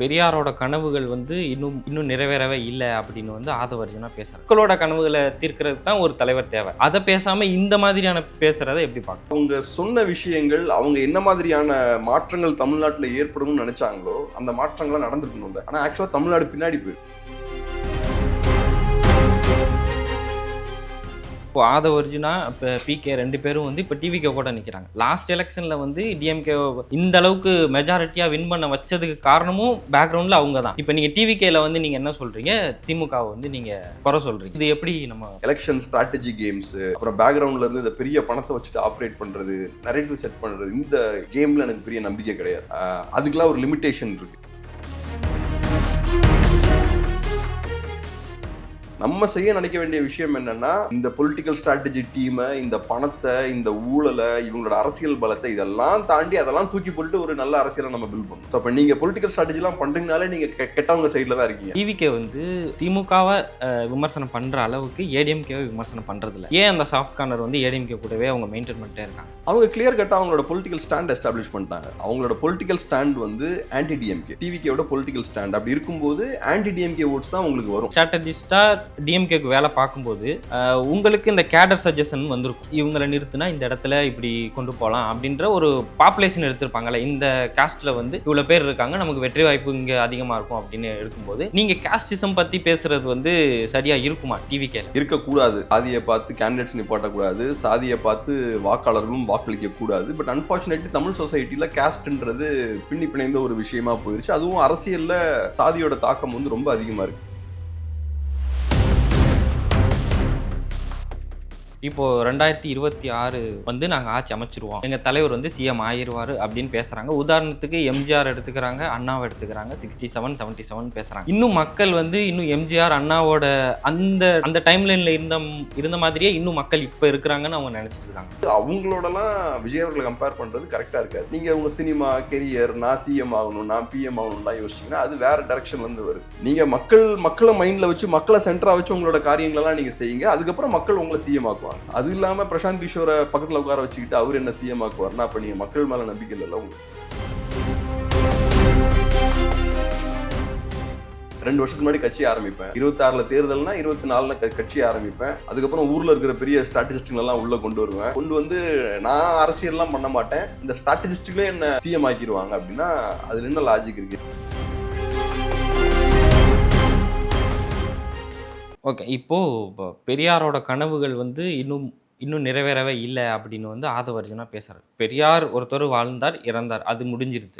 பெரியாரோட கனவுகள் வந்து இன்னும் இன்னும் நிறைவேறவே இல்லை அப்படின்னு வந்து ஆதவர்ஜனா பேசுறாங்க மக்களோட கனவுகளை தீர்க்கிறது தான் ஒரு தலைவர் தேவை. அதை பேசாம இந்த மாதிரியான பேசுறத எப்படி பார்க்க அவங்க சொன்ன விஷயங்கள் அவங்க என்ன மாதிரியான மாற்றங்கள் தமிழ்நாட்டில் ஏற்படும்னு நினைச்சாங்களோ அந்த மாற்றங்கள்லாம் நடந்திருக்கணும்ல ஆனா ஆக்சுவலா தமிழ்நாடு பின்னாடி போயிருக்கு. இப்போ ஆதவர்ஜுனா இப்போ பிகே ரெண்டு பேரும் வந்து இப்போ டிவிகே கூட நிற்கிறாங்க லாஸ்ட் எலெக்ஷனில் வந்து டிஎம்கே இந்த அளவுக்கு மெஜாரிட்டியாக வின் பண்ண வச்சதுக்கு காரணமும் பேக்ரவுண்டில் அவங்க தான். இப்போ நீங்கள் டிவிகேல வந்து நீங்கள் என்ன சொல்கிறீங்க திமுகவை வந்து நீங்கள் குறை சொல்கிறீங்க இது எப்படி நம்ம எலெக்ஷன் ஸ்ட்ராட்டஜி கேம்ஸ் அப்புறம் பேக்ரவுண்ட்ல இருந்து இந்த பெரிய பணத்தை வச்சுட்டு ஆப்ரேட் பண்ணுறது நரேட்டிவ் செட் பண்ணுறது இந்த கேமில் எனக்கு பெரிய நம்பிக்கை கிடையாது. அதுக்கெலாம் அதுக்கெல்லாம் ஒரு லிமிட்டேஷன் இருக்குது நம்ம செய்ய நினைக்க வேண்டிய விஷயம் என்னன்னா இந்த பொலிட்டிக்கல் ஸ்ட்ராட்டஜி டீமை இந்த பணத்தை இந்த ஊழலை இவங்களோட அரசியல் பலத்தை இதெல்லாம் தாண்டி அதெல்லாம் தூக்கி போட்டு ஒரு நல்ல அரசியலை நம்ம பில்ட் பண்ணணும். ஸோ அப்போ நீங்க பொலிட்டிக்கல் ஸ்ட்ராட்டஜிலாம் பண்றீங்கனாலே நீங்க கெ- கெட்டவங்க சைடில் தான் இருக்கீங்க. டிவிகே வந்து திமுகவை விமர்சனம் பண்ணுற அளவுக்கு ஏடிஎம்கேவை விமர்சனம் பண்ணுறதில்ல ஏன் அந்த சாஃப்ட் கார்னர் வந்து ஏடிஎம்கே கூடவே அவங்க மெயின்டைன் பண்ணிட்டே இருக்காங்க? அவங்க கிளியர் கட்டா அவங்களோட பொலிட்டிக்கல் ஸ்டாண்ட் எஸ்டாப்ளிஷ் பண்ணிட்டாங்க. அவங்களோட பொலிட்டிக்கல் ஸ்டாண்ட் வந்து ஆன்டி டிஎம்கே டிவிகேவோட பொலிட்டிக்கல் ஸ்டாண்ட் அப்படி இருக்கும்போது ஆன்டி டிஎம்கே ஓட்ஸ் தான் உங்களுக்கு வரும். ஸ்ட்ராட்டஜிஸ்டாக டிஎம்கேக்கு வேலை பார்க்கும்போது உங்களுக்கு இந்த கேடர் சஜஷன் வந்திருக்கும். இவங்களை நிறுத்தினா இந்த இடத்துல இப்படி கொண்டு போகலாம் அப்படின்ற ஒரு பாப்புலேஷன் எடுத்திருப்பாங்கல்ல இந்த காஸ்ட்டில் வந்து இவ்வளோ பேர் இருக்காங்க நமக்கு வெற்றி வாய்ப்பு இங்கே அதிகமாக இருக்கும் அப்படின்னு எடுக்கும்போது நீங்கள் காஸ்டிசம் பற்றி பேசுறது வந்து சரியாக இருக்குமா டிவிகேல இருக்கக்கூடாது. சாதியை பார்த்து கேண்டிடேட்ஸ் நிப்பாட்டக்கூடாது. சாதியை பார்த்து வாக்காளர்களும் வாக்களிக்க கூடாது பட் அன்பார்ச்சுனேட்லி தமிழ் சொசைட்டியில் கேஸ்ட்ன்றது பின்னி பிணைந்த ஒரு விஷயமா போயிருச்சு. அதுவும் அரசியலில் சாதியோட தாக்கம் வந்து ரொம்ப அதிகமாக இருக்குது இப்போ ரெண்டாயிரத்தி இருபத்தி ஆறு வந்து நாங்கள் ஆட்சி அமைச்சிருவோம். எங்கள் தலைவர் வந்து சிஎம் ஆயிடுவார் அப்படின்னு பேசுகிறாங்க உதாரணத்துக்கு எம்ஜிஆர் எடுத்துக்கிறாங்க அண்ணாவை எடுத்துக்கிறாங்க சிக்ஸ்டி செவன் செவன்ட்டி செவன் பேசுகிறாங்க இன்னும் மக்கள் வந்து இன்னும் எம்ஜிஆர் அண்ணாவோட அந்த அந்த டைம்லைனில் இருந்த இருந்த மாதிரியே இன்னும் மக்கள் இப்போ இருக்கிறாங்கன்னு அவங்க நினச்சிட்டு இருக்காங்க. அவங்களோடலாம் விஜய் அவர்களை கம்பேர் பண்ணுறது கரெக்டாக இருக்காது. நீங்கள் உங்கள் சினிமா கெரியர் நான் சிஎம் ஆகணும் நான் பிஎம் ஆகணும்லாம் யோசிச்சிங்கன்னா அது வேறு டைரக்ஷன்ல வந்து வருது. நீங்கள் மக்கள் மக்களை மைண்டில் வச்சு மக்களை சென்டராக வச்சு உங்களோட காரியங்களெல்லாம் நீங்கள் செய்யுங்க. அதுக்கப்புறம் மக்கள் உங்களை சிஎம் ஆக்குவாங்க. அது இல்லாம பிரசாந்த் கிஷோரை பக்கத்துல உட்கார வச்சுக்கிட்டு அவர் என்ன சிஎம் ஆக்குவார்னா அப்ப நீங்க மக்கள் மேல நம்பிக்கை இல்லைல்ல உங்களுக்கு? ரெண்டு வருஷத்துக்கு முன்னாடி கட்சி ஆரம்பிப்பேன். இருபத்தாறுல தேர்தல்னா இருபத்தி நாலுல கட்சி ஆரம்பிப்பேன். அதுக்கப்புறம் ஊர்ல இருக்கிற பெரிய ஸ்ட்ராட்டஜிஸ்டுங்க எல்லாம் உள்ள கொண்டு வருவேன். கொண்டு வந்து நான் அரசியல்லாம் பண்ண மாட்டேன். இந்த ஸ்ட்ராட்டஜிஸ்டுகளே என்ன சிஎம் ஆக்கிடுவாங்க அப்படின்னா அதுல என்ன லாஜிக் இருக்கு? ஓகே. இப்போது பெரியாரோட கனவுகள் வந்து இன்னும் இன்னும் நிறைவேறவே இல்லை அப்படின்னு வந்து ஆதவர்ஜனா பேசுகிறார் பெரியார் ஒருத்தர் வாழ்ந்தார் இறந்தார் அது முடிஞ்சிருது.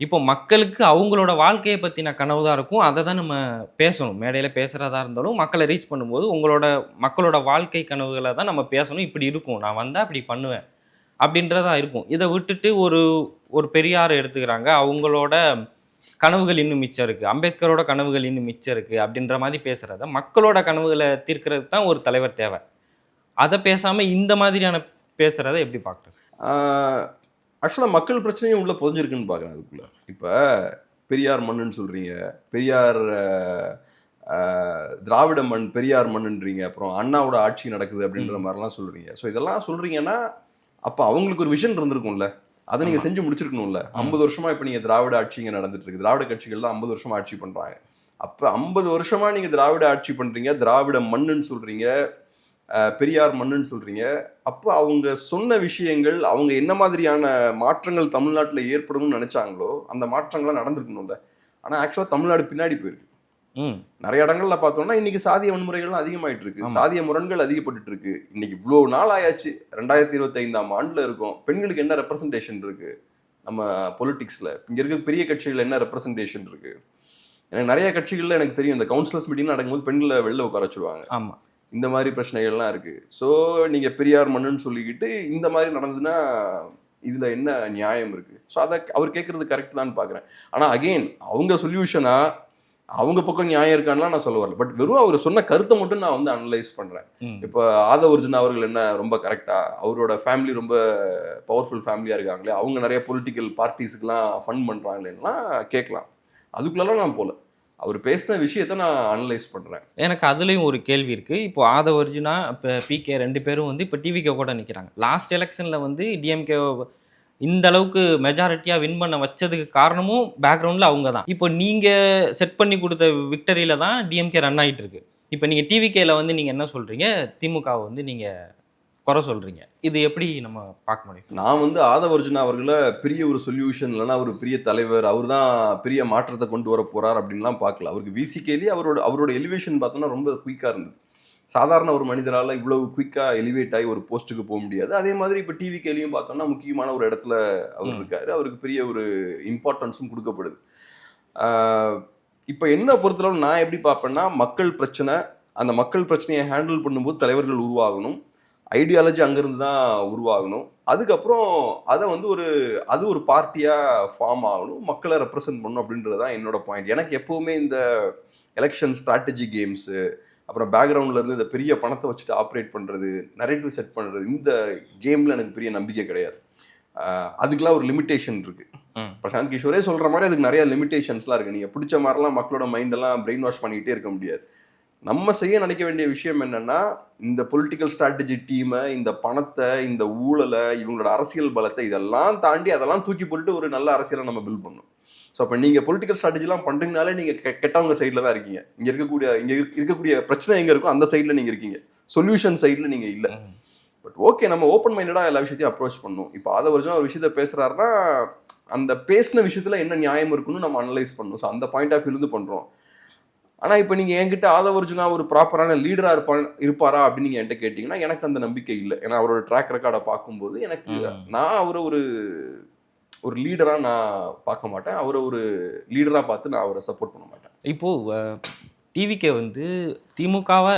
இப்போ மக்களுக்கு அவங்களோட வாழ்க்கையை பற்றின கனவு தான் இருக்கும். அதை தான் நம்ம பேசணும். மேடையில் பேசுகிறதா இருந்தாலும் மக்களை ரீச் பண்ணும்போது உங்களோட மக்களோட வாழ்க்கை கனவுகளை தான் நம்ம பேசணும். இப்படி இருக்கும். நான் வந்தால் அப்படி பண்ணுவேன் அப்படின்றதா இருக்கும். இதை விட்டுட்டு ஒரு ஒரு பெரியார் எடுத்துக்கிறாங்க. அவங்களோட கனவுகள் இன்னும் மிச்சம் இருக்குது அம்பேத்கரோட கனவுகள் இன்னும் மிச்சம் இருக்குது அப்படின்ற மாதிரி பேசுகிறத மக்களோட கனவுகளை தீர்க்கிறது தான் ஒரு தலைவர் தேவை. அதை பேசாமல் இந்த மாதிரியான பேசுகிறத எப்படி பார்க்குறது? ஆக்சுவலாக மக்கள் பிரச்சனையும் உள்ள புதஞ்சிருக்குன்னு பார்க்குறேன் அதுக்குள்ள. இப்போ பெரியார் மண்ணுன்னு சொல்றீங்க. பெரியார் திராவிட மண் பெரியார் மண்ணுன்றீங்க. அப்புறம் அண்ணாவோட ஆட்சி நடக்குது அப்படின்ற மாதிரிலாம் சொல்றீங்க. ஸோ இதெல்லாம் சொல்றீங்கன்னா அப்போ அவங்களுக்கு ஒரு விஷன் இருந்திருக்கும்ல. அதை நீங்க. செஞ்சு முடிச்சிருக்கணும்ல. ஐம்பது வருஷமா இப்போ நீங்க திராவிட ஆட்சி இங்க நடந்துட்டு இருக்கு. திராவிட கட்சிகள்லாம் ஐம்பது வருஷமா ஆட்சி பண்றாங்க. அப்போ ஐம்பது வருஷமா நீங்க திராவிட ஆட்சி பண்றீங்க. திராவிட மண்ணுன்னு சொல்றீங்க. பெரியார் மண்ணுன்னு சொல்றீங்க. அப்போ அவங்க சொன்ன விஷயங்கள் அவங்க என்ன மாதிரியான மாற்றங்கள் தமிழ்நாட்டில் ஏற்படும்னு நினைச்சாங்களோ அந்த மாற்றங்கள்லாம் நடந்திருக்கணும்ல. ஆனால் ஆக்சுவலாக தமிழ்நாடு பின்னாடி போயிருக்கு. நிறைய இடங்கள்ல பார்த்தோம்னா இன்னைக்கு சாதிய வன்முறைகள்லாம் அதிகமாயிட்டு இருக்கு ஆமா. சாதிய முரண்கள் அதிகப்பட்டு இருக்கு இன்னைக்கு இவ்வளோ நாள் ஆயாச்சு ரெண்டாயிரத்தி இருபத்தி ஐந்தாம் ஆண்டுல இருக்கும். பெண்களுக்கு என்ன ரெப்ரசன்டேஷன் இருக்கு? நம்ம பொலிட்டிக்ஸ்ல இங்க இருக்க பெரிய கட்சிகள் என்ன ரெப்ரசன்டேஷன் இருக்கு? எனக்கு நிறைய கட்சிகள்ல எனக்கு தெரியும். இந்த கவுன்சிலர்ஸ் மீட்டிங் நடக்கும்போது பெண்களை வெளில உட்கார வச்சுருவாங்க. ஆமாம் இந்த மாதிரி பிரச்சனைகள்லாம் இருக்கு. ஸோ நீங்க பெரியார் மண்ணுன்னு சொல்லிக்கிட்டு இந்த மாதிரி நடந்ததுன்னா இதுல என்ன நியாயம் இருக்கு? ஸோ அதை அவர் கேட்கறது கரெக்ட் தான் பார்க்குறேன் ஆனா அகெயின் அவங்க சொல்யூஷனா அவங்க பக்கம் நியாயம் இருக்கான்லாம் நான் சொல்ல வரல. பட் வெறும் அவர் சொன்ன கருத்தை மட்டும் நான் வந்து அனலைஸ் பண்றேன். ம். இப்போ ஆதவர்ஜுன் அவர்கள் என்ன ரொம்ப கரெக்டா அவரோட ஃபேமிலி ரொம்ப பவர்ஃபுல் ஃபேமிலியா இருக்காங்களே அவங்க நிறைய பொலிட்டிக்கல் பார்ட்டிஸுக்கெல்லாம் ஃபண்ட் பண்றாங்களேன்னா கேட்கலாம். அதுக்குள்ளெல்லாம் நான் போல. அவர் பேசின விஷயத்த நான் அனலைஸ் பண்றேன். எனக்கு அதுலேயும் ஒரு கேள்வி இருக்குது இப்போ ஆதவர்ஜுனா இப்போ பிகே ரெண்டு பேரும் வந்து இப்போ டிவிகே கூட நிற்கிறாங்க லாஸ்ட் எலெக்ஷனில் வந்து டிஎம்கே இந்த அளவுக்கு மெஜாரிட்டியாக வின் பண்ண வச்சதுக்கு காரணமும் பேக்ரவுண்டில் அவங்க தான். இப்போ நீங்கள் செட் பண்ணி கொடுத்த விக்டரியில் தான் டிஎம்கே ரன் ஆகிட்டு இருக்கு இப்போ நீங்கள் டிவிகேல வந்து நீங்கள் என்ன சொல்கிறீங்க திமுகவை வந்து நீங்கள் குறை சொல்கிறீங்க இது எப்படி நம்ம பார்க்க முடியும்? நான் வந்து ஆதவர்ஜுனா அவர்களை பெரிய ஒரு சொல்யூஷன் இல்லைன்னா ஒரு பெரிய தலைவர் அவர் தான் பெரிய மாற்றத்தை கொண்டு வர போகிறார் அப்படின்லாம் பார்க்கல. அவருக்கு விசிகேலி அவரோட அவரோட எலிவேஷன் பார்த்தோன்னா ரொம்ப குயிக்காக இருந்தது. சாதாரண ஒரு மனிதரால் இவ்வளவு குயிக்காக எலிவேட் ஆகி ஒரு போஸ்ட்டுக்கு போக முடியாது. அதே மாதிரி இப்போ டிவி கேலியும் பார்த்தோம்னா முக்கியமான ஒரு இடத்துல அவர். இருக்காரு. அவருக்கு பெரிய ஒரு இம்பார்ட்டன்ஸும் கொடுக்கப்படுது. இப்போ என்ன பொறுத்தளவு நான் எப்படி பார்ப்பேன்னா மக்கள் பிரச்சனை அந்த மக்கள் பிரச்சனையை ஹேண்டில் பண்ணும்போது தலைவர்கள் உருவாகணும். ஐடியாலஜி அங்கேருந்து தான் உருவாகணும். அதுக்கப்புறம் அதை வந்து ஒரு அது ஒரு பார்ட்டியாக ஃபார்ம் ஆகணும். மக்களை ரெப்ரசன்ட் பண்ணணும் அப்படின்றது தான் என்னோட பாயிண்ட் எனக்கு எப்போவுமே இந்த எலெக்ஷன் ஸ்ட்ராட்டஜி கேம்ஸு அப்புறம் பேக்ரவுண்டில் இருந்து இந்த பெரிய பணத்தை வச்சுட்டு ஆப்ரேட் பண்ணுறது நரேட்டிவ் செட் பண்ணுறது இந்த கேமில் எனக்கு பெரிய நம்பிக்கை கிடையாது. ஆஹ் அதுக்கெல்லாம் ஒரு லிமிட்டேஷன் இருக்குது. பிரசாந்த் கிஷோரே சொல்கிற மாதிரி அதுக்கு நிறைய லிமிட்டேஷன்ஸ்லாம் இருக்குது நீங்கள் பிடிச்ச மாதிரிலாம் மக்களோட மைண்டெல்லாம் பிரெயின் வாஷ் பண்ணிக்கிட்டே இருக்க முடியாது. நம்ம செய்ய நினைக்க வேண்டிய விஷயம் என்னன்னா இந்த பொலிட்டிக்கல் ஸ்ட்ராட்டஜி டீமை இந்த பணத்தை இந்த ஊழலை இவங்களோட அரசியல் பலத்தை இதெல்லாம் தாண்டி அதெல்லாம் தூக்கி போட்டு ஒரு நல்ல அரசியலை நம்ம பில்ட் பண்ணணும். ஸோ அப்போ நீங்கள் பொலிட்டிக்கல் ஸ்ட்ராட்டஜிலாம் பண்ணுறீங்கனாலே நீங்கள் கெட்டவங்க சைடில் தான் இருக்கீங்க. இங்கே இருக்கக்கூடிய இங்கே இருக்கக்கூடிய பிரச்சனை எங்கே இருக்கோ அந்த சைடில் நீங்கள் இருக்கீங்க. சொல்யூஷன் சைடில் நீங்கள் இல்லை. பட் ஓகே நம்ம ஓப்பன் மைண்டடாக எல்லா விஷயத்தையும் அப்ரோச் பண்ணணும் இப்போ அதை வருஷம் ஒரு விஷயத்த பேசுறாருன்னா அந்த பேசின விஷயத்துல என்ன நியாயம் இருக்குன்னு நம்ம அனலைஸ் பண்ணணும் ஸோ அந்த பாயிண்ட் ஆஃப் வியூலேருந்து பண்றோம். ஆனா இப்போ நீங்க என்கிட்ட ஆதவர்ஜுனா ஒரு ப்ராப்பரான லீடரா இருப்பா இருப்பாரா அப்படின்னு நீங்க என்கிட்ட கேட்டீங்கன்னா எனக்கு அந்த நம்பிக்கை இல்லை. ஏன்னா அவரோட ட்ராக் ரெக்கார்டை பார்க்கும்போது எனக்கு. நான் அவரை ஒரு ஒரு லீடரா நான் பார்க்க மாட்டேன். அவரை ஒரு லீடரா பார்த்து நான் அவரை சப்போர்ட் பண்ண மாட்டேன். இப்போது டிவிகே வந்து திமுகவை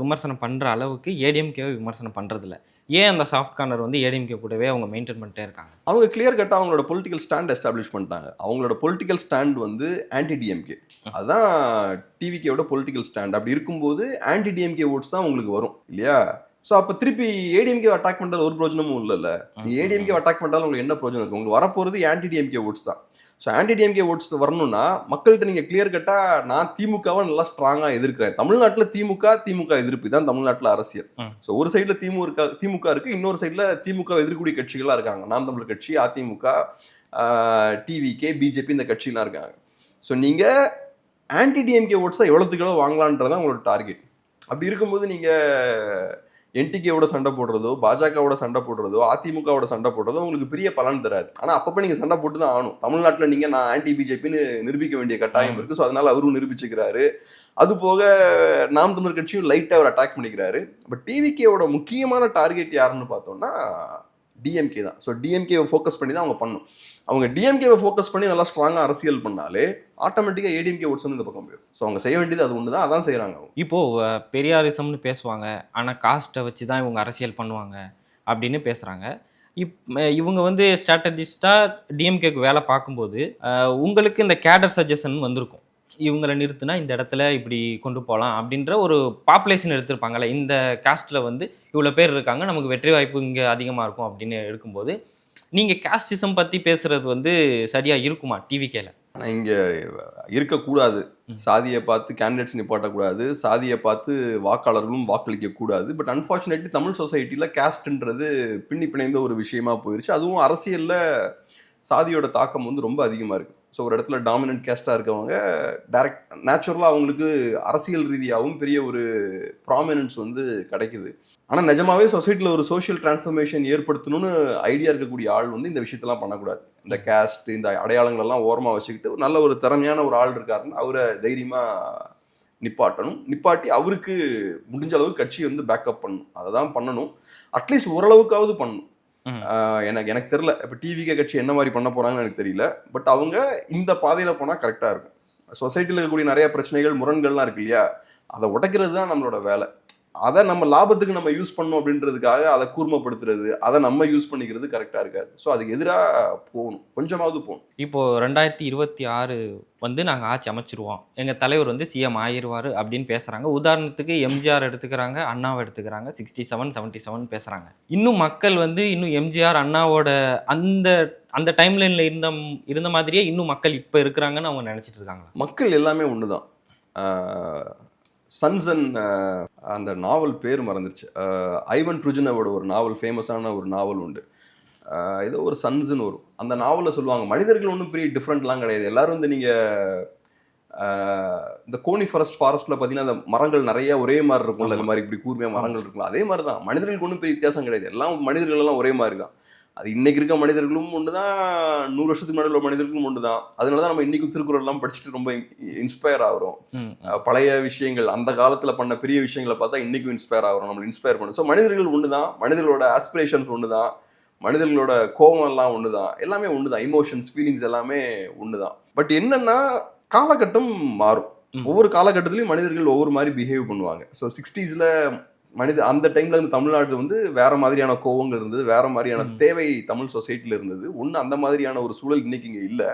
விமர்சனம் பண்ணுற அளவுக்கு ஏடிஎம்கேவை விமர்சனம் பண்ணுறதில்ல ஏன் அந்த சாஃப்ட் கார்னர் வந்து ஏடிஎம்கே கூடவே அவங்க மெயின்டைன் பண்ணிட்டே இருக்காங்க? அவங்க கிளியர் கட்டாக அவங்களோட பொலிட்டிக்கல் ஸ்டாண்ட் எஸ்டாப்ளிஷ் பண்ணிட்டாங்க. அவங்களோட பொலிட்டிக்கல் ஸ்டாண்ட் வந்து ஆன்டி டிஎம்கே அதுதான் டிவிகேவோட பொலிட்டிக்கல் ஸ்டாண்ட் அப்படி இருக்கும்போது ஆன்டி டிஎம்கே ஓட்ஸ் தான் உங்களுக்கு வரும் இல்லையா? ஸோ அப்போ திருப்பி ஏடிஎம்கே அட்டாக் பண்ணுறது ஒரு பிரோஜனமும் இல்லைல்ல. ஏடிஎம்கே அட்டாக் பண்ணாலும் உங்களுக்கு என்ன பிரோஜனம் இருக்கு? உங்களுக்கு வரப்போகிறது ஆன்டி டிஎம்கே ஓட்ஸ் தான். ஸோ ஆன்டி டிஎம்கே ஓட்ஸ் வரணும்னா மக்கள்கிட்ட நீங்கள் கிளியர் கட்டாக நான் திமுகவை நல்லா ஸ்ட்ராங்காக எதிர்க்கிறேன். தமிழ்நாட்டில் திமுக திமுக எதிர்ப்பு. தான் தமிழ்நாட்டில் அரசியல். ஸோ ஒரு சைடில் திமுக திமுக இருக்கு. இன்னொரு சைடில் திமுக எதிர்க்கக்கூடிய கட்சிகளாக இருக்காங்க. நாம் தமிழர் கட்சி அதிமுக டிவிகே பிஜேபி இந்த கட்சிலாம் இருக்காங்க. ஸோ நீங்கள் ஆன்டி டிஎம்கே ஓட்ஸாக எவ்வளோத்துக்கு எவ்வளோ வாங்கலான்றதான் உங்களோட டார்கெட் அப்படி இருக்கும்போது நீங்கள் என்டிகேவோட சண்டை போடுறதோ பாஜகவோட சண்டை போடுறதோ அதிமுகவோட சண்டை போடுறதோ உங்களுக்கு பெரிய பலன் தராது. ஆனால் அப்பப்போ நீங்கள் சண்டை போட்டு தான் ஆகணும். தமிழ்நாட்டில் நீங்கள் நான் ஆன்டி பிஜேபின்னு நிரூபிக்க வேண்டிய கட்டாயம் இருக்குது ஸோ அதனால் அவரும் நிரூபிச்சுக்கிறாரு. அது போக நாம் தமிழர் கட்சியும் லைட்டாக அவர் அட்டாக் பண்ணிக்கிறாரு. பட் டிவிகேவோட முக்கியமான டார்கெட் யாருன்னு பார்த்தோம்னா டிஎம்கே தான். ஸோ டிஎம்கேவை ஃபோக்கஸ் பண்ணி தான் அவங்க பண்ணணும். அவங்க டிஎம்கேவை ஃபோக்கஸ் பண்ணி நல்லா ஸ்ட்ராங்காக அரசியல் பண்ணாலே ஆட்டோமேட்டிக்காக ஏடிஎம்கே ஓட்ஸ் வந்து இந்த பக்கம் போயிடும். ஸோ அவங்க செய்ய வேண்டியது அது ஒன்று தான் அதான் செய்கிறாங்க அவங்க. இப்போது பெரியாரிசம்னு பேசுவாங்க. ஆனால் காஸ்ட்டை வச்சு தான் இவங்க அரசியல் பண்ணுவாங்க அப்படின்னு பேசுகிறாங்க இப் இவங்க வந்து ஸ்ட்ராட்டஜிஸ்டாக டிஎம்கேக்கு வேலை பார்க்கும்போது உங்களுக்கு இந்த கேடர் சஜஷன் வந்திருக்கும். இவங்களை நிறுத்தினா இந்த இடத்துல இப்படி கொண்டு போகலாம் அப்படின்ற ஒரு பாப்புலேஷன் எடுத்திருப்பாங்கல்ல. இந்த காஸ்ட்டில் வந்து இவ்வளோ பேர் இருக்காங்க நமக்கு வெற்றி வாய்ப்பு இங்கே அதிகமாக இருக்கும் அப்படின்னு எடுக்கும்போது நீங்கள் காஸ்டிசம் பற்றி பேசுகிறது வந்து சரியாக இருக்குமா டிவிகேல ஆனால் இங்கே இருக்கக்கூடாது. சாதியை பார்த்து கேண்டிடேட்ஸ் நிப்பாட்டக்கூடாது. சாதியை பார்த்து வாக்காளர்களும் வாக்களிக்க கூடாது பட் அன்ஃபார்ச்சுனேட்லி தமிழ் சொசைட்டியில் கேஸ்ட்ன்றது பின்னி பிணைந்த ஒரு விஷயமா போயிருச்சு. அதுவும் அரசியலில் சாதியோட தாக்கம் வந்து ரொம்ப அதிகமாக இருக்குது ஸோ ஒரு இடத்துல டாமினன்ட் கேஸ்டாக இருக்கவங்க டேரக்ட் நேச்சுரலாக அவங்களுக்கு அரசியல் ரீதியாகவும் பெரிய ஒரு ப்ராமினன்ஸ் வந்து கிடைக்குது. ஆனால் நிஜமாவே சொசைட்டியில் ஒரு சோஷியல் டிரான்ஸ்ஃபர்மேஷன் ஏற்படுத்தணும்னு ஐடியா இருக்கக்கூடிய ஆள் வந்து இந்த விஷயத்தெல்லாம் பண்ணக்கூடாது. இந்த கேஸ்ட் இந்த அடையாளங்களெல்லாம் ஓரமாக வச்சுக்கிட்டு நல்ல ஒரு திறமையான ஒரு ஆள் இருக்காருன்னு அவரை தைரியமாக நிப்பாட்டணும். நிப்பாட்டி அவருக்கு முடிஞ்ச அளவுக்கு கட்சியை வந்து பேக்கப் பண்ணணும். அதை தான் பண்ணணும். அட்லீஸ்ட் ஓரளவுக்காவது பண்ணணும். எனக்கு எனக்கு தெரியல. இப்போ டிவிகே கட்சி என்ன மாதிரி பண்ண போறாங்கன்னு எனக்கு தெரியல. பட் அவங்க இந்த பாதையில் போனால் கரெக்டாக இருக்கும். சொசைட்டியில் இருக்கக்கூடிய நிறைய பிரச்சனைகள் முரண்கள்லாம் இருக்கு இல்லையா? அதை உடைக்கிறது தான் நம்மளோட வேலை. அதை நம்ம லாபத்துக்கு நம்ம யூஸ் பண்ணோம் அப்படின்றதுக்காக அதை கூர்மப்படுத்துறது அதை நம்ம யூஸ் பண்ணிக்கிறது கரெக்டாக இருக்காது. ஸோ அதுக்கு எதிராக போகணும். கொஞ்சமாவது போகணும். இப்போது ரெண்டாயிரத்தி இருபத்தி ஆறு வந்து நாங்கள் ஆட்சி அமைச்சிருவோம். எங்கள் தலைவர் வந்து சிஎம் ஆயிடுவார் அப்படின்னு பேசுகிறாங்க உதாரணத்துக்கு எம்ஜிஆர் எடுத்துக்கிறாங்க அண்ணாவை எடுத்துக்கிறாங்க சிக்ஸ்டி செவன் செவன்ட்டி செவன் பேசுகிறாங்க இன்னும் மக்கள் வந்து இன்னும் எம்ஜிஆர் அண்ணாவோட அந்த அந்த டைம்லைனில் இருந்த இருந்த மாதிரியே இன்னும் மக்கள் இப்போ இருக்கிறாங்கன்னு அவங்க நினச்சிட்டு இருக்காங்களா? மக்கள் எல்லாமே ஒன்று தான் சன்ஸ் அண்ட் அந்த நாவல் பேர் மறந்துருச்சு. ஐவன் ட்ருஜனவோட ஒரு நாவல் ஃபேமஸான ஒரு நாவல் உண்டு. ஏதோ ஒரு சன்ஸ்னு வரும் அந்த நாவலில் சொல்லுவாங்க மனிதர்கள் ஒன்றும் பெரிய டிஃப்ரெண்ட்லாம் கிடையாது. எல்லாரும் வந்து நீங்கள் இந்த கோனி ஃபாரஸ்ட் ஃபாரஸ்ட்டில் பார்த்தீங்கன்னா அந்த மரங்கள் நிறைய ஒரே மாதிரி இருக்கும்ல இந்த மாதிரி இப்படி கூர்மையாக மரங்கள் இருக்கும்ல அதே மாதிரி தான் மனிதர்களுக்கு ஒன்றும் பெரிய வித்தியாசம் கிடையாது. எல்லாம் மனிதர்கள் எல்லாம் ஒரே மாதிரி தான் அது இன்னைக்கு இருக்க மனிதர்களும் ஒன்று தான் நூறு வருஷத்துக்கு முன்னாடி உள்ள மனிதர்களும் ஒன்று தான் அதனால தான் நம்ம இன்னைக்கும் திருக்குறள்லாம் படிச்சுட்டு ரொம்ப இன்ஸ்பயர் ஆகிறோம். பழைய விஷயங்கள் அந்த காலத்துல பண்ண பெரிய விஷயங்களை பார்த்தா இன்னைக்கும் இன்ஸ்பயர் ஆகிறோம். நம்ம இன்ஸ்பயர் பண்ணும் ஸோ மனிதர்கள் ஒன்று தான் மனிதர்களோட ஆஸ்பிரேஷன்ஸ் ஒன்று தான் மனிதர்களோட கோபம் எல்லாம் ஒன்று தான் எல்லாமே ஒன்று தான் இமோஷன்ஸ் ஃபீலிங்ஸ் எல்லாமே ஒன்று தான் பட் என்னன்னா காலகட்டம் மாறும். ஒவ்வொரு காலகட்டத்திலையும் மனிதர்கள் ஒவ்வொரு மாதிரி பிஹேவ் பண்ணுவாங்க. ஸோ சிக்ஸ்டீஸில் மனித அந்த டைம்ல இருந்து தமிழ்நாடு வந்து வேற மாதிரியான கோவங்கள் இருந்தது வேற மாதிரியான. தேவை தமிழ் சொசைட்டில இருந்தது. ஒன்று அந்த மாதிரியான ஒரு சூழல் இன்னைக்கு இங்க இல்லை.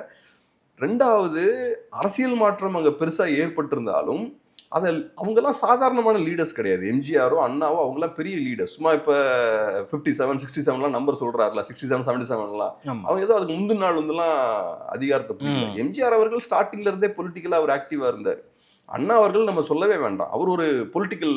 ரெண்டாவது அரசியல் மாற்றம் அங்கே பெருசாக ஏற்பட்டிருந்தாலும் அதில் அவங்கெல்லாம் சாதாரணமான லீடர்ஸ் கிடையாது. எம்ஜிஆரோ அண்ணாவோ அவங்கெல்லாம் பெரிய லீடர்ஸ் சும்மா இப்போ ஃபிஃப்டி செவன் சிக்ஸ்டி செவன்லாம் நம்பர் சொல்கிறாருல சிக்ஸ்டி செவன் செவன்டி செவன்லாம் அவங்க ஏதோ அதுக்கு முந்தின நாள் வந்துலாம் அதிகாரத்தை. எம்ஜிஆர் அவர்கள் ஸ்டார்டிங்ல இருந்தே பொலிட்டிக்கலாக அவர் ஆக்டிவாக இருந்தார். அண்ணா அவர்கள் நம்ம சொல்லவே வேண்டாம். அவர் ஒரு பொலிட்டிக்கல்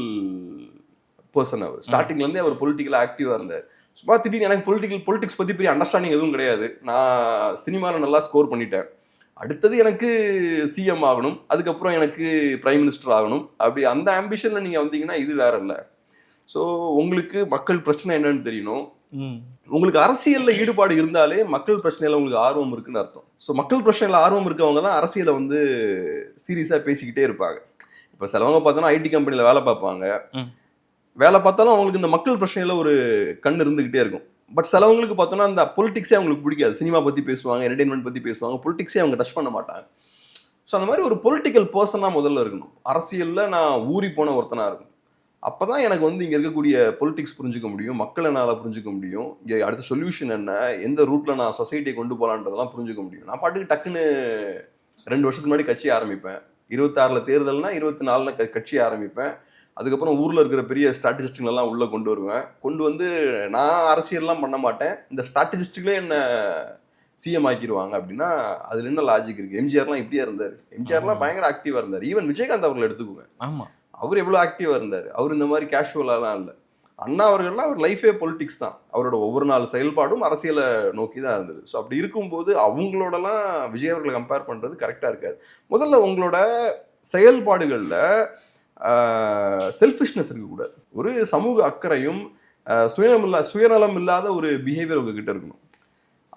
பர்சன் அவர். ஸ்டார்டிங்ல இருந்தே அவர் பொலிட்டிக்கலாக ஆக்டிவாக இருந்தார். சும்மா திடீர்னு எனக்கு பொலிட்டிக்கல் பொலிட்டிக்ஸ் பற்றி பெரிய அண்டர்ஸ்டாண்டிங் எதுவும் கிடையாது. நான் சினிமாவில் நல்லா ஸ்கோர் பண்ணிட்டேன். அடுத்தது எனக்கு சிஎம் ஆகணும். அதுக்கப்புறம் எனக்கு பிரைம் மினிஸ்டர் ஆகணும். அப்படி அந்த ஆம்பிஷனில் நீங்கள் வந்தீங்கன்னா இது வேற இல்லை. ஸோ உங்களுக்கு மக்கள் பிரச்சனை என்னன்னு தெரியணும். உங்களுக்கு அரசியல்ல ஈடுபாடு இருந்தாலே மக்கள் பிரச்சனையில உங்களுக்கு ஆர்வம் இருக்குன்னு அர்த்தம். ஸோ மக்கள் பிரச்சனையில ஆர்வம் இருக்கவங்க தான் அரசியலை வந்து சீரியஸா பேசிக்கிட்டே இருப்பாங்க. இப்போ சிலவங்க பார்த்தோன்னா ஐடி கம்பெனில வேலை பார்ப்பாங்க. வேலை பார்த்தாலும் அவங்களுக்கு இந்த மக்கள் பிரச்சனையில் ஒரு கண் இருந்துகிட்டே இருக்கும். பட் சிலவங்களுக்கு பார்த்தோன்னா அந்த பொலிட்டிக்ஸே அவங்களுக்கு பிடிக்காது. சினிமா பற்றி பேசுவாங்க என்டர்டைன்மெண்ட் பற்றி பேசுவாங்க பொலிட்டிக்ஸே அவங்க டச் பண்ண மாட்டாங்க. ஸோ அந்த மாதிரி ஒரு பொலிட்டிக்கல் பர்சனாக முதல்ல இருக்கணும். அரசியலில் நான் ஊறி போன ஒருத்தனாக இருக்கும் அப்போ தான் எனக்கு வந்து இங்கே இருக்கக்கூடிய பொலிட்டிக்ஸ் புரிஞ்சுக்க முடியும். மக்களை என்னால் புரிஞ்சுக்க முடியும். இங்கே அடுத்த சொல்யூஷன் என்ன? எந்த ரூட்டில் நான் சொசைட்டியை கொண்டு போகலான்றதெல்லாம் புரிஞ்சிக்க முடியும். நான் பாட்டுக்கு டக்குன்னு ரெண்டு வருஷத்துக்கு முன்னாடி கட்சி ஆரம்பிப்பேன். இருபத்தாறில் தேர்தல்னால் இருபத்தி நாலில் க- கட்சி ஆரம்பிப்பேன். அதுக்கப்புறம் ஊர்ல இருக்கிற பெரிய ஸ்ட்ராட்டஜிஸ்டுங்க எல்லாம் உள்ள கொண்டு வருவேன். கொண்டு வந்து நான் அரசியல்லாம் பண்ண மாட்டேன். இந்த ஸ்ட்ராட்டஜிஸ்டுகளே என்ன சிஎம் ஆக்கிடுவாங்க அப்படின்னா அதுல என்ன லாஜிக் இருக்கு? எம்ஜிஆர்லாம் இப்படியே இருந்தார். எம்ஜிஆர்லாம் பயங்கர ஆக்டிவா இருந்தார். ஈவன் விஜயகாந்த் அவர்கள் எடுத்துக்குவேன். ஆமா. அவர் எவ்வளோ ஆக்டிவாக இருந்தார்? அவர் இந்த மாதிரி கேஷுவலாலாம் இல்லை. அண்ணா அவர்கள்லாம் அவர் லைஃபே பொலிட்டிக்ஸ் தான். அவரோட ஒவ்வொரு நாள் செயல்பாடும் அரசியலை நோக்கி தான் இருந்தது. ஸோ அப்படி இருக்கும்போது அவங்களோடலாம் விஜய் அவர்களை கம்பேர் பண்ணுறது கரெக்டாக இருக்காது. முதல்ல உங்களோட செயல்பாடுகளில் செல்ஃபிஷ்னஸ் இருக்கக்கூடாது. ஒரு சமூக அக்கறையும் சுயநலம் இல்லா சுயநலம் இல்லாத ஒரு பிஹேவியர் உங்ககிட்ட இருக்கணும்.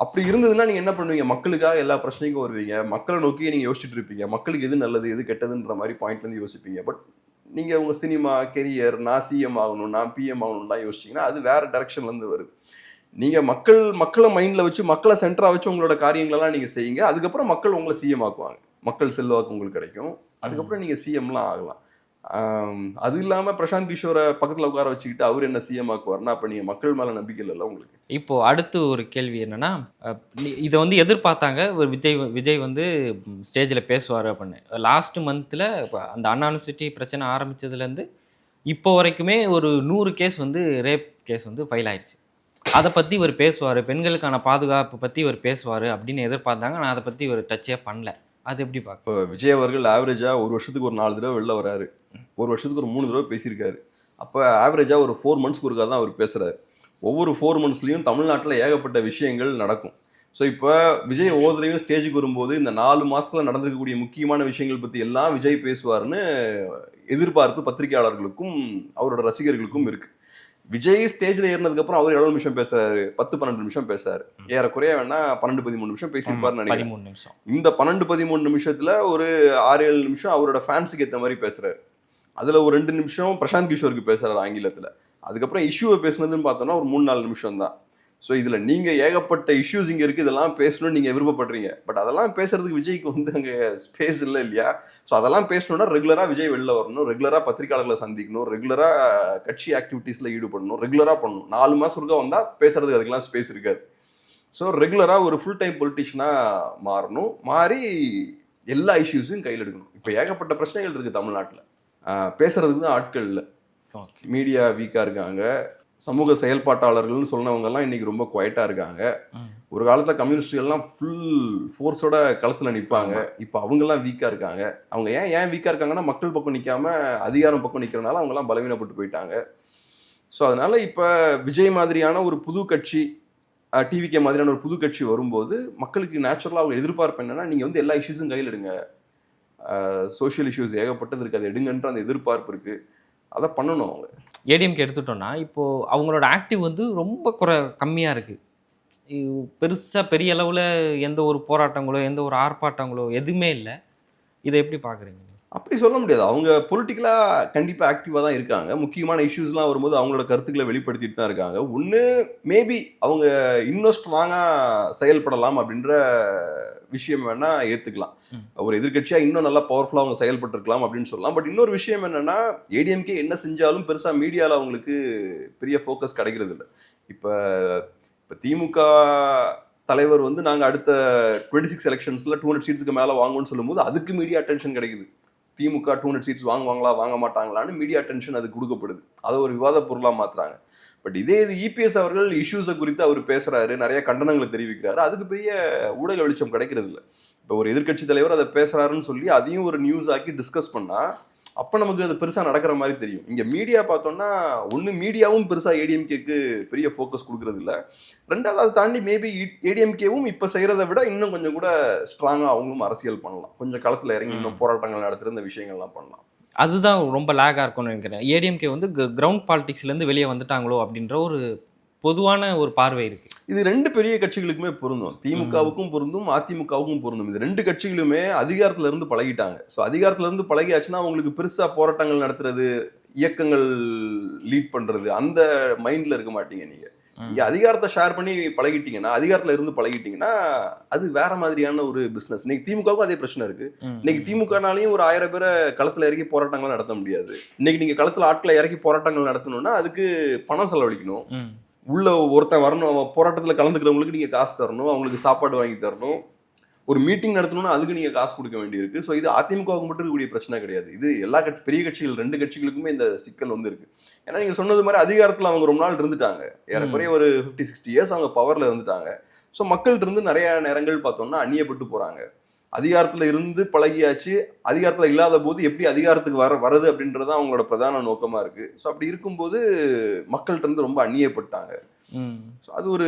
அப்படி இருந்ததுன்னா நீங்க என்ன பண்ணுவீங்க? மக்களுக்காக எல்லா பிரச்சனைக்கும் வருவீங்க. மக்களை நோக்கி நீங்க யோசிச்சுட்டு இருப்பீங்க. மக்களுக்கு எது நல்லது எது கெட்டதுன்ற மாதிரி பாயிண்ட்ல இருந்து யோசிப்பீங்க. பட் நீங்க உங்க சினிமா கெரியர் நான் சிஎம் ஆகணும் நான் பிஎம் ஆகணும்லாம் யோசிச்சிங்கன்னா அது வேற டைரக்ஷன்ல இருந்து வருது. நீங்க மக்கள் மக்களை மைண்ட்ல வச்சு மக்களை சென்டரா வச்சு உங்களோட காரியங்களெல்லாம் நீங்க செய்யுங்க. அதுக்கப்புறம் மக்கள் உங்களை சிஎம் ஆக்குவாங்க. மக்கள் செல்வாக்கு உங்களுக்கு கிடைக்கும். அதுக்கப்புறம் நீங்க சிஎம்லாம் ஆகலாம். அது இல்லாமல் பிரசாந்த் கிஷோரை பக்கத்தில் உட்கார வச்சுக்கிட்டு அவர் என்ன சிஎம் ஆக்குவார்னா அப்போ நீங்கள் மக்கள் மேல நம்பிக்கை இல்லை உங்களுக்கு? இப்போ அடுத்து ஒரு கேள்வி என்னென்னா இதை வந்து எதிர்பார்த்தாங்க ஒரு விஜய் விஜய் வந்து ஸ்டேஜில் பேசுவார் அப்படின்னு. லாஸ்ட் மந்த்தில் அந்த அண்ணா பிரச்சனை ஆரம்பித்ததுலேருந்து இப்போ வரைக்குமே ஒரு நூறு கேஸ் வந்து ரேப் கேஸ் வந்து ஃபைல் ஆயிடுச்சு. அதை பற்றி இவர் பேசுவார் பெண்களுக்கான பாதுகாப்பு பற்றி இவர் பேசுவார் அப்படின்னு எதிர்பார்த்தாங்க நான் அதை பற்றி இவர் டச்சே பண்ணல. அது எப்படி பார்க்க? இப்போ விஜய் அவர்கள் ஆவரேஜாக ஒரு வருஷத்துக்கு ஒரு நாலு தடவை வெளில வராரு. ஒரு வருஷத்துக்கு ஒரு மூணு தடவை பேசியிருக்காரு. அப்போ ஆவரேஜாக ஒரு ஃபோர் மந்த்ஸ்க்கு ஒருக்கா தான் அவர் பேசுகிறாரு ஒவ்வொரு ஃபோர் மந்த்ஸ்லேயும் தமிழ்நாட்டில் ஏகப்பட்ட விஷயங்கள் நடக்கும். ஸோ இப்போ விஜய் ஒவ்வொருத்தரையும் ஸ்டேஜுக்கு வரும்போது இந்த நாலு மாதத்தில் நடந்திருக்கக்கூடிய முக்கியமான விஷயங்கள் பற்றி எல்லாம் விஜய் பேசுவாருன்னு எதிர்பார்ப்பு பத்திரிகையாளர்களுக்கும் அவரோட ரசிகர்களுக்கும் இருக்குது விஜய் ஸ்டேஜ்ல ஏறினதுக்கு அப்புறம் அவர் எவ்வளவு நிமிஷம் பேசுறாரு? பத்து பன்னெண்டு நிமிஷம் பேசுறாரு. ஏறக்குறைய வேணா பன்னெண்டு பதிமூணு நிமிஷம் பேசியிருப்பாருன்னு நினைக்கிறேன். இந்த பன்னெண்டு பதிமூணு நிமிஷத்துல ஒரு ஆறு ஏழு நிமிஷம் அவரோட ஃபேன்ஸுக்கு ஏற்ற மாதிரி பேசுறாரு. அதுல ஒரு ரெண்டு நிமிஷம் பிரசாந்த் கிஷோருக்கு பேசுறாரு ஆங்கிலத்துல. அதுக்கப்புறம் இஷ்யூவை பேசுனதுன்னு பார்த்தோம்னா ஒரு மூணு நாலு நிமிஷம் தான் ஸோ இதுல நீங்க ஏகப்பட்ட இஷ்யூஸ் இங்க இருக்கு இதெல்லாம் பேசணும்னு நீங்க விருப்பப்படுறீங்க. பட் அதெல்லாம் பேசுறதுக்கு விஜய்க்கு வந்து அங்க ஸ்பேஸ் இல்லை இல்லையா? ஸோ அதெல்லாம் பேசணும்னா ரெகுலரா விஜய் வெளில வரணும் ரெகுலரா பத்திரிகையாளர்களை சந்திக்கணும் ரெகுலரா கட்சி ஆக்டிவிட்டீஸ்ல ஈடுபடணும் ரெகுலரா பண்ணணும். நாலு மாசம் ஒருக்கா வந்தா பேசுறதுக்கு அதுக்கெல்லாம் ஸ்பேஸ் இருக்காது. ஸோ ரெகுலராக ஒரு ஃபுல் டைம் பொலிட்டிஷியனாக மாறணும். மாறி எல்லா இஷ்யூஸையும் கையில் எடுக்கணும். இப்போ ஏகப்பட்ட பிரச்சனைகள் இருக்குது தமிழ்நாட்டில். பேசுறதுக்கு தான் ஆட்கள் இல்லை. ஓகே மீடியா வீக்காக இருக்காங்க. சமூக செயல்பாட்டாளர்கள்னு சொன்னவங்கெல்லாம் இன்னைக்கு ரொம்ப குவைட்டாக இருக்காங்க. ஒரு காலத்தில் கம்யூனிஸ்டுகள்லாம் ஃபுல் ஃபோர்ஸோட களத்தில் நிற்பாங்க இப்போ அவங்கெல்லாம் வீக்காக இருக்காங்க. அவங்க ஏன் ஏன் வீக்காக இருக்காங்கன்னா மக்கள் பக்கம் நிற்காம அதிகாரம் பக்கம் நிற்கிறனால அவங்கெல்லாம் பலவீனப்பட்டு போயிட்டாங்க. ஸோ அதனால இப்போ விஜய் மாதிரியான ஒரு புது கட்சி டிவிகே மாதிரியான ஒரு புது கட்சி வரும்போது மக்களுக்கு நேச்சுரலாக அவங்க எதிர்பார்ப்பு என்னன்னா நீங்கள் வந்து எல்லா இஷ்யூஸும் கையில் எடுங்க. சோஷியல் இஷ்யூஸ் ஏகப்பட்டது இருக்குது அதை எடுங்கன்ற அந்த எதிர்பார்ப்பு இருக்குது அதை பண்ணணும் அவங்க. ஏடிஎம்கே எடுத்துட்டோன்னா இப்போது அவங்களோட ஆக்டிவ் வந்து ரொம்ப குறை கம்மியாக இருக்குது பெருசாக பெரிய அளவில் எந்த ஒரு போராட்டங்களோ எந்த ஒரு ஆர்ப்பாட்டங்களோ எதுவுமே இல்லை. இதை எப்படி பார்க்குறீங்க அப்படி சொல்ல முடியாது. அவங்க பொலிட்டிக்கலாக கண்டிப்பாக ஆக்டிவாக தான் இருக்காங்க. முக்கியமான இஷ்யூஸ்லாம் வரும்போது அவங்களோட கருத்துக்களை வெளிப்படுத்திட்டு தான் இருக்காங்க. ஒன்று மேபி அவங்க இன்னும் ஸ்ட்ராங்காக செயல்படலாம் அப்படின்ற விஷயம் வேணா ஏற்றுக்கலாம். ஒரு எதிர்க்கட்சியாக இன்னும் நல்லா பவர்ஃபுல்லாக அவங்க செயல்பட்டுருக்கலாம் அப்படின்னு சொல்லலாம். பட் இன்னொரு விஷயம் என்னன்னா ஏடிஎம்கே என்ன செஞ்சாலும் பெருசாக மீடியாவில் அவங்களுக்கு பெரிய ஃபோக்கஸ் கிடைக்கிறது இல்லை இப்போ இப்போ திமுக தலைவர் வந்து நாங்கள் அடுத்த டுவெண்ட்டி சிக்ஸ் எலெக்ஷன்ஸில் டூ ஹண்ட்ரட் சீட்ஸுக்கு மேலே வாங்குவோம்னு சொல்லும்போது அதுக்கு மீடியா அட்டென்ஷன் கிடைக்குது. திமுக டூ ஹண்ட்ரட் சீட்ஸ் வாங்குவாங்களா வாங்க மாட்டாங்களான்னு மீடியா டென்ஷன் அது கொடுக்கப்படுது. அதை ஒரு விவாத பொருளாக மாத்துறாங்க. பட் இதே இது இபிஎஸ் அவர்கள் இஷ்யூஸை குறித்து அவர் பேசுறாரு நிறைய கண்டனங்களை தெரிவிக்கிறாரு. அதுக்கு பெரிய ஊடக வெளிச்சம் கிடைக்கிறது இல்லை இப்போ ஒரு எதிர்க்கட்சி தலைவர் அதை பேசுறாருன்னு சொல்லி அதையும் ஒரு நியூஸ் ஆக்கி டிஸ்கஸ் பண்ணால் அப்போ நமக்கு அது பெருசாக நடக்கிற மாதிரி தெரியும். இங்கே மீடியா பார்த்தோம்னா ஒன்று மீடியாவும் பெருசாக ஏடிஎம்கேக்கு பெரிய ஃபோக்கஸ் கொடுக்கறது இல்லை ரெண்டாவது அதை தாண்டி மேபி ஏடிஎம்கேவும் இப்போ செய்கிறத விட இன்னும் கொஞ்சம் கூட ஸ்ட்ராங்காக அவங்களும் அரசியல் பண்ணலாம். கொஞ்சம் களத்தில் இறங்கி இன்னும் போராட்டங்கள் நடத்துகிற இந்த விஷயங்கள்லாம் பண்ணலாம். அதுதான் ரொம்ப லேகாக இருக்கும்னு நினைக்கிறேன். ஏடிஎம்கே வந்து கிரவுண்ட் பாலிடிக்ஸ்லேருந்து வெளியே வந்துட்டாங்களோ அப்படின்ற ஒரு பொதுவான ஒரு பார்வை இருக்குது இது ரெண்டு பெரிய கட்சிகளுக்குமே பொருந்தும். திமுகவுக்கும் பொருந்தும் அதிமுகவுக்கும் பொருந்தும். இது ரெண்டு கட்சிகளுமே அதிகாரத்துல இருந்து பழகிட்டாங்க. ஸோ அதிகாரத்துல இருந்து பழகியாச்சுன்னா அவங்களுக்கு பெருசா போராட்டங்கள் நடத்துறது இயக்கங்கள் லீட் பண்றது அந்த மைண்ட்ல இருக்க மாட்டீங்க நீங்க. நீங்க அதிகாரத்தை ஷேர் பண்ணி பழகிட்டீங்கன்னா அதிகாரத்துல இருந்து பழகிட்டீங்கன்னா அது வேற மாதிரியான ஒரு பிசினஸ் இன்னைக்கு திமுகவுக்கும் அதே பிரச்சனை இருக்கு. இன்னைக்கு திமுகனாலையும் ஒரு ஆயிரம் பேரை களத்துல இறக்கி போராட்டங்கள் நடத்த முடியாது. இன்னைக்கு நீங்க களத்துல ஆட்களை இறக்கி போராட்டங்கள் நடத்தணும்னா அதுக்கு பணம் செலவழிக்கணும். உள்ள ஒருத்தன் வரணும் அவன் போராட்டத்தில் கலந்துக்கிறவங்களுக்கு நீங்கள் காசு தரணும் அவங்களுக்கு சாப்பாடு வாங்கி தரணும். ஒரு மீட்டிங் நடத்தணும்னா அதுக்கு நீங்கள் காசு கொடுக்க வேண்டியிருக்கு. ஸோ இது அதிமுகவுக்கு மட்டும் இருக்கக்கூடிய பிரச்சனை கிடையாது. இது எல்லா கட்சி பெரிய கட்சிகள் ரெண்டு கட்சிகளுக்குமே இந்த சிக்கல் வந்து இருக்கு. ஏன்னா நீங்கள் சொன்னது மாதிரி அதிகாரத்தில் அவங்க ரொம்ப நாள் இருந்துட்டாங்க. ஏறக்குறைய ஒரு ஃபிஃப்டி சிக்ஸ்டி இயர்ஸ் அவங்க பவரில் இருந்துட்டாங்க. ஸோ மக்கள்கிட்ட இருந்து நிறைய நேரங்கள் பார்த்தோம்னா அந்நியப்பட்டு போகிறாங்க அதிகாரத்தில் இருந்து பழகியாச்சு. அதிகாரத்தில் இல்லாத போது எப்படி அதிகாரத்துக்கு வர வருது அப்படின்றது தான் அவங்களோட பிரதான நோக்கமாக இருக்குது ஸோ அப்படி இருக்கும்போது மக்கள்கிட்ட இருந்து ரொம்ப அந்நியப்பட்டாங்க. அது ஒரு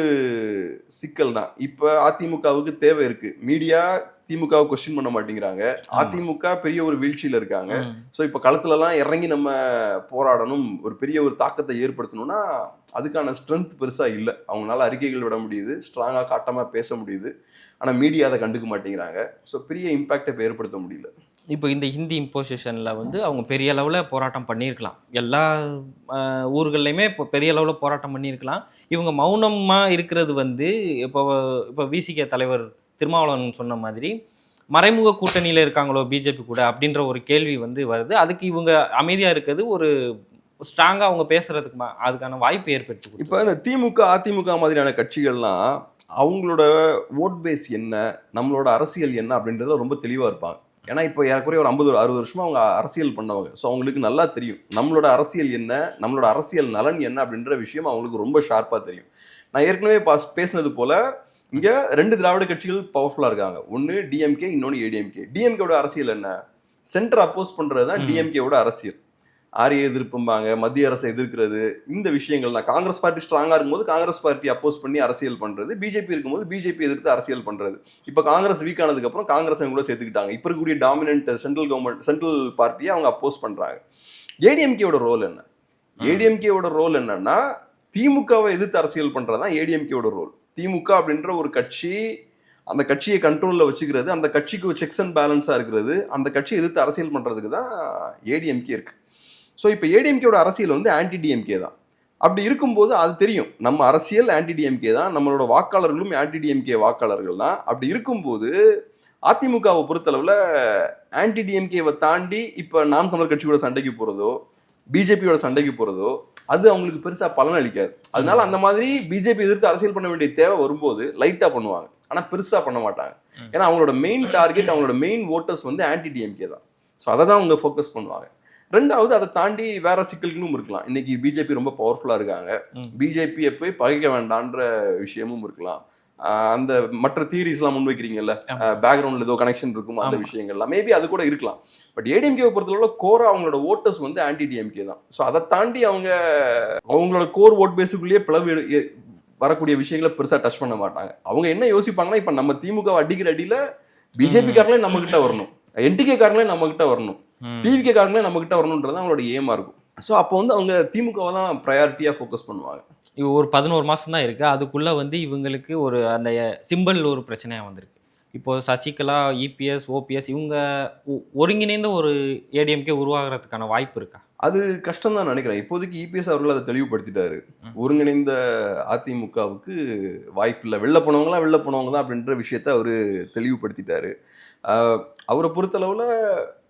சிக்கல் தான். இப்போ அதிமுகவுக்கு தேவை இருக்கு. மீடியா திமுகவை கொஸ்டின் பண்ண மாட்டேங்கிறாங்க. அதிமுக பெரிய ஒரு வீழ்ச்சியில இருக்காங்க. ஸோ இப்போ களத்துலலாம் இறங்கி நம்ம போராடணும். ஒரு பெரிய ஒரு தாக்கத்தை ஏற்படுத்தணும்னா அதுக்கான ஸ்ட்ரென்த் பெருசாக இல்லை. அவங்களால அறிக்கைகள் விட முடியுது. ஸ்ட்ராங்காக காட்டமாக பேச முடியுது. ஆனால் மீடியா அதை கண்டுக்க மாட்டேங்கிறாங்க. ஸோ பெரிய இம்பாக்டை ஏற்படுத்த முடியல. இப்போ இந்த ஹிந்தி இம்போசிஷனில் வந்து அவங்க பெரிய அளவில் போராட்டம் பண்ணியிருக்கலாம். எல்லா ஊர்கள்லையுமே இப்போ பெரிய அளவில் போராட்டம் பண்ணியிருக்கலாம். இவங்க மௌனமாக இருக்கிறது வந்து இப்போ இப்போ விசிகே தலைவர் திருமாவளவன் சொன்ன மாதிரி மறைமுக கூட்டணியில் இருக்காங்களோ பிஜேபி கூட அப்படின்ற ஒரு கேள்வி வந்து வருது. அதுக்கு இவங்க அமைதியாக இருக்கிறது ஒரு ஸ்ட்ராங்காக அவங்க பேசுறதுக்கு மா- அதுக்கான வாய்ப்பு ஏற்படுத்தி இப்போ. இந்த திமுக அதிமுக மாதிரியான கட்சிகள்லாம் அவங்களோட ஓட் பேஸ் என்ன நம்மளோட அரசியல் என்ன அப்படின்றதுல ரொம்ப தெளிவாக இருப்பாங்க. ஏன்னா இப்போ ஏறக்குறைய ஒரு ஐம்பது அறுபது வருஷமா அவங்க அரசியல் பண்ணவங்க. ஸோ அவங்களுக்கு நல்லா தெரியும். நம்மளோட அரசியல் என்ன நம்மளோட அரசியல் நலன் என்ன அப்படின்ற விஷயம் அவங்களுக்கு ரொம்ப ஷார்ப்பாக தெரியும். நான் ஏற்கனவே பாஸ் பேசினது போல இங்கே ரெண்டு திராவிட கட்சிகள் பவர்ஃபுல்லாக இருக்காங்க. ஒன்று டிஎம்கே இன்னொன்று ஏடிஎம்கே டிஎம்கேவோட அரசியல் என்ன? சென்டர் அப்போஸ் பண்ணுறது தான். டிஎம்கேவோட அரசியல். ஆரிய எதிர்ப்பும்பாங்க மத்திய அரசை எதிர்க்கிறது இந்த விஷயங்கள் தான். காங்கிரஸ் பார்ட்டி ஸ்ட்ராங்காக இருக்கும்போது காங்கிரஸ் பார்ட்டி அப்போஸ் பண்ணி அரசியல் பண்ணுறது பிஜேபி இருக்கும்போது பிஜேபி எதிர்த்து அரசியல் பண்ணுறது இப்போ காங்கிரஸ் வீக் ஆனதுக்கப்புறம் காங்கிரஸ் கூட சேர்த்துக்கிட்டாங்க. இப்போ இருக்கக்கூடிய டாமினன்ட் சென்ட்ரல் கவர்மெண்ட் சென்ட்ரல் பார்ட்டியை அவங்க அப்போஸ் பண்ணுறாங்க ஏடிஎம்கேவோட ரோல் என்ன? ஏடிஎம்கேவோட ரோல் என்னன்னா திமுகவை எதிர்த்து அரசியல் பண்ணுறது தான் ஏடிஎம்கேவோட ரோல் திமுக அப்படின்ற ஒரு கட்சி அந்த கட்சியை கண்ட்ரோலில் வச்சுக்கிறது அந்த கட்சிக்கு செக்ஸ் அண்ட் பேலன்ஸாக இருக்கிறது அந்த கட்சியை எதிர்த்து அரசியல் பண்ணுறதுக்கு தான் ஏடிஎம்கே இருக்குது ஸோ இப்போ ஏடிஎம்கேவோட அரசியல் வந்து ஆன்டி டிஎம்கே தான். அப்படி இருக்கும்போது அது தெரியும். நம்ம அரசியல் ஆன்டி டிஎம்கே தான். நம்மளோட வாக்காளர்களும் ஆன்டி டிஎம்கே வாக்காளர்கள் தான். அப்படி இருக்கும்போது அதிமுகவை பொறுத்தளவில் ஆன்டி டிஎம்கேவை தாண்டி இப்போ நாம் தமிழர் கட்சியோட சண்டைக்கு போகிறதோ பிஜேபியோட சண்டைக்கு போகிறதோ அது அவங்களுக்கு பெருசாக பலன் அளிக்காது. அதனால அந்த மாதிரி பிஜேபி எதிர்த்து அரசியல் பண்ண வேண்டிய தேவை வரும்போது லைட்டாக பண்ணுவாங்க. ஆனால் பெருசாக பண்ண மாட்டாங்க. ஏன்னா அவங்களோட மெயின் டார்கெட் அவங்களோட மெயின் ஓட்டர்ஸ் வந்து ஆன்டி டிஎம்கே தான். ஸோ அதை தான் அவங்க ஃபோக்கஸ் பண்ணுவாங்க. ரெண்டாவது அதை தாண்டி வேற சிக்கல்களும் இருக்கலாம். இன்னைக்கு பிஜேபி ரொம்ப பவர்ஃபுல்லா இருக்காங்க. பிஜேபியை போய் பகைக்க வேண்டான்ற விஷயமும் இருக்கலாம். அந்த மற்ற தியரிஸ்லாம் முன்வைக்கிறீங்கல்ல. பேக்ரவுண்ட்ல ஏதோ கனெக்ஷன் இருக்கும் அந்த. விஷயங்கள்லாம். மேபி அது கூட இருக்கலாம். பட் ஏடிஎம்கேவை பொறுத்தளவுல கோரா அவங்களோட ஓட்டர்ஸ் வந்து ஆன்டி டிஎம்கே தான். ஸோ அதை தாண்டி அவங்க அவங்களோட கோர் ஓட் பேஸுக்குள்ளேயே பிளவு வரக்கூடிய விஷயங்களை பெருசா டச் பண்ண மாட்டாங்க. அவங்க என்ன யோசிப்பாங்கன்னா இப்ப நம்ம திமுக அடிக்கிற அடியில பிஜேபி காரங்களே நம்ம கிட்ட வரணும் என்டிகே காரங்களே நம்ம கிட்ட வரணும். டிவிகே காரங்களே நம்ம கிட்ட வரணுன்றது அவங்களோட ஏமா இருக்கும். ஸோ அப்போ வந்து அவங்க திமுகவை தான் ப்ரையாரிட்டியா ஃபோக்கஸ் பண்ணுவாங்க. இது ஒரு பதினோரு மாதம் தான் இருக்குது அதுக்குள்ளே வந்து இவங்களுக்கு ஒரு அந்த சிம்பிள் ஒரு பிரச்சனையாக வந்திருக்கு. இப்போ சசிகலா இபிஎஸ் ஓபிஎஸ் இவங்க ஒருங்கிணைந்த ஒரு ஏடிஎம்கே உருவாகிறதுக்கான வாய்ப்பு இருக்கா? அது கஷ்டம் தான் நினைக்கிறேன். இப்போதைக்கு இபிஎஸ் அவர்கள் அதை தெளிவுபடுத்திட்டாரு. ஒருங்கிணைந்த அதிமுகவுக்கு வாய்ப்பு இல்லை. வெளில போனவங்களாம் வெளில போனவங்க தான் அப்படின்ற விஷயத்த அவர் தெளிவுபடுத்திட்டாரு. அவரை பொறுத்தளவுல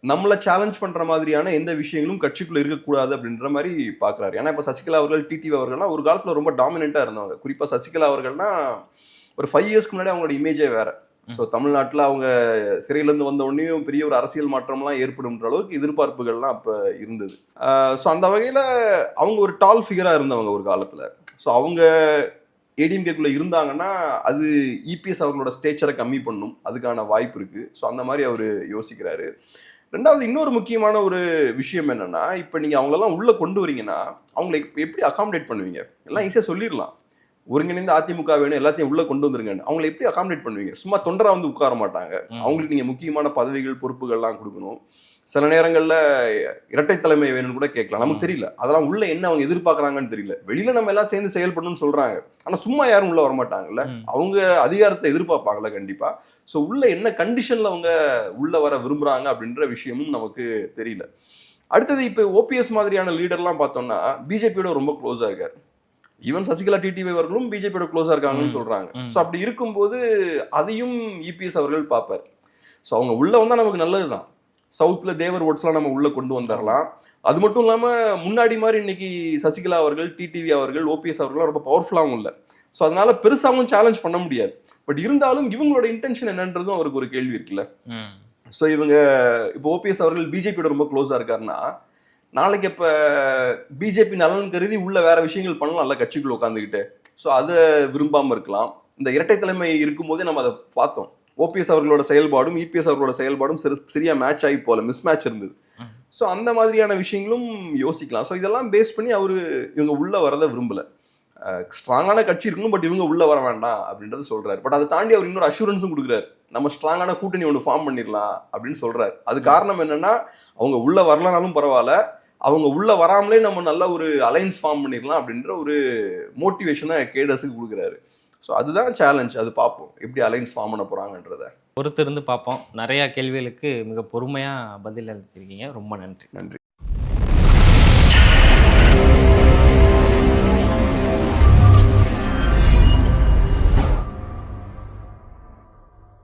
நம்மளை சேலஞ்ச் பண்ற மாதிரியான எந்த விஷயங்களும் கட்சிக்குள்ள இருக்கக்கூடாது அப்படின்ற மாதிரி பாக்குறாரு. ஏன்னா இப்ப சசிகலா அவர்கள் டிடிவி அவர்கள்லாம் ஒரு காலத்துல ரொம்ப டாமினெண்டா இருந்தவங்க குறிப்பா சசிகலா அவர்கள்னா ஒரு ஃபைவ் இயர்ஸ்க்கு முன்னாடி அவங்களோட இமேஜே வேற. ஸோ தமிழ்நாட்டில் அவங்க சிறையிலேருந்து வந்த உடனேயும் பெரிய ஒரு அரசியல் மாற்றம்லாம் ஏற்படும்ன்ற அளவுக்கு எதிர்பார்ப்புகள்லாம் அப்போ இருந்தது. ஸோ அந்த வகையில் அவங்க ஒரு டால் ஃபிகராக இருந்தவங்க ஒரு காலத்தில். ஸோ அவங்க ஏடிஎம்கேக்குள்ளே இருந்தாங்கன்னா அது இபிஎஸ் அவர்களோட ஸ்டேச்சரை கம்மி பண்ணும். அதுக்கான வாய்ப்பு இருக்குது ஸோ அந்த மாதிரி அவர் யோசிக்கிறாரு. ரெண்டாவது இன்னொரு முக்கியமான ஒரு விஷயம் என்னன்னா இப்போ நீங்கள் அவங்களெல்லாம் உள்ளே கொண்டு வரீங்கன்னா அவங்களை எப்படி அகாமடேட் பண்ணுவீங்க? எல்லாம் ஈஸியாக சொல்லிடலாம். ஒருங்கிணைந்த அதிமுக வேணும் எல்லாத்தையும் உள்ள கொண்டு வந்துருங்கன்னு. அவங்களை எப்படி அகாமடேட் பண்ணுவீங்க? சும்மா தொண்டரா வந்து உட்கார மாட்டாங்க. அவங்களுக்கு நீங்க முக்கியமான பதவிகள் பொறுப்புகள்லாம் கொடுக்கணும். சில நேரங்கள்ல இரட்டை தலைமை வேணும்னு கூட கேட்கலாம். நமக்கு. தெரியல. அதெல்லாம் உள்ள என்ன அவங்க எதிர்பார்க்கறாங்கன்னு தெரியல. வெளியில நம்ம எல்லாம் சேர்ந்து செயல்படணும்னு சொல்றாங்க. ஆனா சும்மா யாரும் உள்ள வரமாட்டாங்கல்ல. அவங்க அதிகாரத்தை எதிர்பார்ப்பாங்கல்ல கண்டிப்பா. சோ உள்ள என்ன கண்டிஷன்ல அவங்க உள்ள வர விரும்புறாங்க அப்படின்ற விஷயமும் நமக்கு தெரியல. அடுத்தது இப்போ ஓபிஎஸ் மாதிரியான லீடர்லாம் பார்த்தோம்னா பிஜேபியோட ரொம்ப க்ளோஸா இருக்காரு. ஈவன் சசிகலா டிடிவி அவர்களும் பிஜேபியோட க்ளோஸா இருக்காங்கன்னு. சொல்றாங்க. ஸோ அப்படி இருக்கும்போது அதையும் இபிஎஸ் அவர்கள் பார்ப்பார். ஸோ அவங்க உள்ள வந்தா நமக்கு நல்லதுதான். சவுத்ல தேவர் ஓட்ஸ்லாம் நம்ம உள்ள கொண்டு வந்துடலாம் அது மட்டும் இல்லாம முன்னாடி மாதிரி இன்னைக்கு சசிகலா அவர்கள் டிடிவி அவர்கள் ஓபிஎஸ் அவர்கள் ரொம்ப பவர்ஃபுல்லாகவும் இல்லை. ஸோ அதனால பெருசாகவும் சேலஞ்ச் பண்ண முடியாது. பட் இருந்தாலும் இவங்களோட இன்டென்ஷன் என்னன்றதும் அவருக்கு ஒரு கேள்வி இருக்குல்ல. ஸோ இவங்க இப்போ ஓபிஎஸ் அவர்கள் பிஜேபியோட ரொம்ப க்ளோஸாக இருக்காருன்னா நாளைக்கு இப்போ பிஜேபி நலன் கருதி உள்ள வேற விஷயங்கள் பண்ணலாம்ல கட்சிக்குள்ள உட்காந்துக்கிட்டு ஸோ அதை விரும்பாமல் இருக்கலாம். இந்த இரட்டை தலைமை இருக்கும்போதே நம்ம அதை பார்த்தோம். ஓபிஎஸ் அவர்களோட செயல்பாடும் இபிஎஸ் அவர்களோட செயல்பாடும் சிறு சரியா மேட்ச் ஆகி போல மிஸ் மேட்ச் இருந்தது. ஸோ அந்த மாதிரியான விஷயங்களும் யோசிக்கலாம். ஸோ இதெல்லாம் பேஸ் பண்ணி அவர் இவங்க உள்ளே வரதை விரும்பல. ஸ்ட்ராங்கான கட்சி இருக்கணும் பட் இவங்க உள்ளே வர வேண்டாம் அப்படின்றது சொல்கிறார் பட் அதை தாண்டி அவர் இன்னொரு அஷூரன்ஸும் கொடுக்குறாரு. நம்ம ஸ்ட்ராங்கான கூட்டணி ஒன்று ஃபார்ம் பண்ணிடலாம் அப்படின்னு சொல்கிறார் அது காரணம் என்னன்னா அவங்க உள்ளே வரலனாலும் பரவாயில்ல. அவங்க உள்ளே வராமலே நம்ம நல்ல ஒரு அலைன்ஸ் ஃபார்ம் பண்ணிடலாம் அப்படின்ற ஒரு மோட்டிவேஷனை கேடஸுக்கு கொடுக்குறாரு. ஸோ அதுதான் சேலஞ்ச் அது பார்ப்போம். எப்படி அலைன்ஸ் ஃபார்ம் பண்ண போறாங்கன்றத. பொறுத்திருந்து பார்ப்போம். நிறையா கேள்விகளுக்கு மிக பொறுமையாக பதில் அளிச்சிருக்கீங்க. ரொம்ப நன்றி. நன்றி.